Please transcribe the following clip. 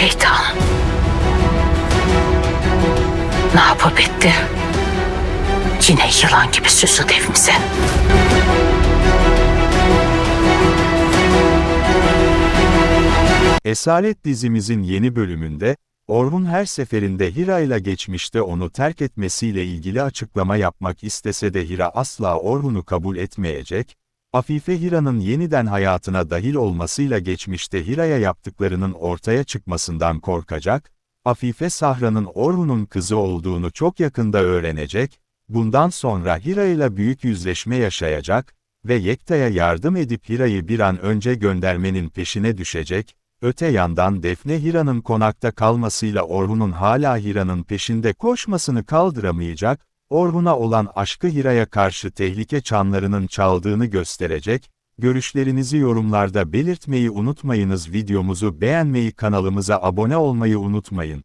şeytan. Ne yapıp etti? Yine yılan gibi süsüd evimize. Esaret dizimizin yeni bölümünde, Orhun her seferinde Hira ile geçmişte onu terk etmesiyle ilgili açıklama yapmak istese de Hira asla Orhun'u kabul etmeyecek, Afife Hira'nın yeniden hayatına dahil olmasıyla geçmişte Hira'ya yaptıklarının ortaya çıkmasından korkacak, Afife Sahra'nın Orhun'un kızı olduğunu çok yakında öğrenecek, bundan sonra Hira ile büyük yüzleşme yaşayacak ve Yekta'ya yardım edip Hira'yı bir an önce göndermenin peşine düşecek, Öte yandan Defne Hira'nın konakta kalmasıyla Orhun'un hala Hira'nın peşinde koşmasını kaldıramayacak, Orhun'a olan aşkı Hira'ya karşı tehlike çanlarının çaldığını gösterecek, görüşlerinizi yorumlarda belirtmeyi unutmayınız videomuzu beğenmeyi kanalımıza abone olmayı unutmayın.